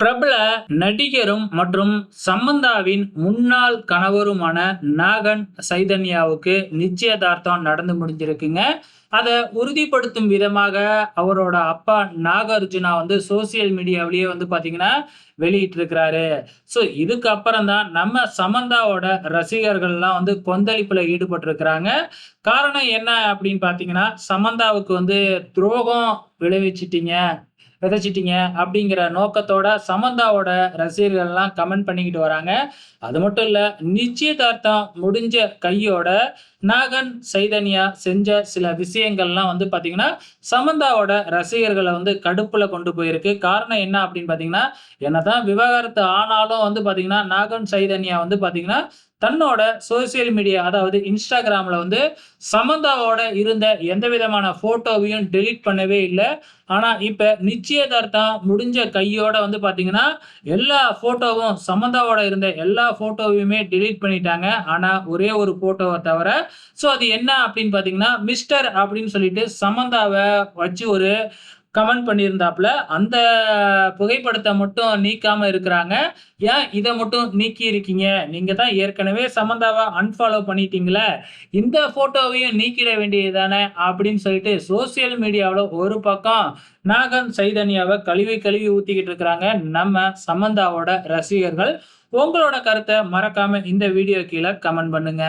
பிரபல நடிகரும் மற்றும் சமந்தாவின் முன்னாள் கணவருமான நாகன் சைதன்யாவுக்கு நிச்சயதார்த்தம் நடந்து முடிஞ்சிருக்குங்க. அதை உறுதிப்படுத்தும் விதமாக அவரோட அப்பா நாகார்ஜுனா வந்து சோசியல் மீடியாவிலேயே வந்து பாத்தீங்கன்னா வெளியிட்டிருக்கிறாரு. ஸோ இதுக்கப்புறம் தான் நம்ம சமந்தாவோட ரசிகர்கள்லாம் வந்து கொந்தளிப்பில் ஈடுபட்டிருக்கிறாங்க. காரணம் என்ன அப்படின்னு பார்த்தீங்கன்னா சமந்தாவுக்கு வந்து துரோகம் விளைவிச்சிட்டிங்க. விதைச்சிட்டீங்க அப்படிங்கிற நோக்கத்தோட சமந்தாவோட ரசிகர்கள்லாம் கமெண்ட் பண்ணிக்கிட்டு வராங்க. அது மட்டும் இல்லை நிச்சயதார்த்தம் முடிஞ்ச கையோட நாகன் சைதன்யா செஞ்ச சில விஷயங்கள்லாம் வந்து பார்த்தீங்கன்னா சமந்தாவோட ரசிகர்களை வந்து கடுப்பில் கொண்டு போயிருக்கு. காரணம் என்ன அப்படின்னு பார்த்தீங்கன்னா என்னதான் விவாகரத்து ஆனாலும் வந்து பார்த்தீங்கன்னா நாகன் சைதன்யா வந்து பார்த்தீங்கன்னா தன்னோட சோசியல் மீடியா அதாவது இன்ஸ்டாகிராமில் வந்து சமந்தாவோட இருந்த எந்த விதமான ஃபோட்டோவையும் டெலீட் பண்ணவே இல்லை. ஆனால் இப்போ நிச்சயதார்த்தம் முடிஞ்ச கையோட வந்து பார்த்தீங்கன்னா எல்லா ஃபோட்டோவும் சமந்தாவோட இருந்த எல்லா ஃபோட்டோவையுமே டெலீட் பண்ணிட்டாங்க. ஆனால் ஒரே ஒரு ஃபோட்டோவை தவிர ஸோ அது என்ன அப்படின்னு பார்த்தீங்கன்னா மிஸ்டர் அப்படின்னு சொல்லிட்டு சமந்தாவை வச்சு ஒரு கமெண்ட் பண்ணியிருந்தாப்புல. அந்த புகைப்படத்தை மட்டும் நீக்காம இருக்கிறாங்க. ஏன் இதை மட்டும் நீக்கி இருக்கீங்க நீங்க தான் ஏற்கனவே சமந்தாவை அன்ஃபாலோ பண்ணிட்டீங்களே. இந்த போட்டோவையும் நீக்கிட வேண்டியது தானே அப்படின்னு சொல்லிட்டு சோசியல் மீடியாவில் ஒரு பக்கம் நாகன் சைதன்யாவை கழுவி கழுவி ஊத்திக்கிட்டு இருக்கிறாங்க நம்ம சமந்தாவோட ரசிகர்கள். உங்களோட கருத்தை மறக்காம இந்த வீடியோ கீழே கமெண்ட் பண்ணுங்க.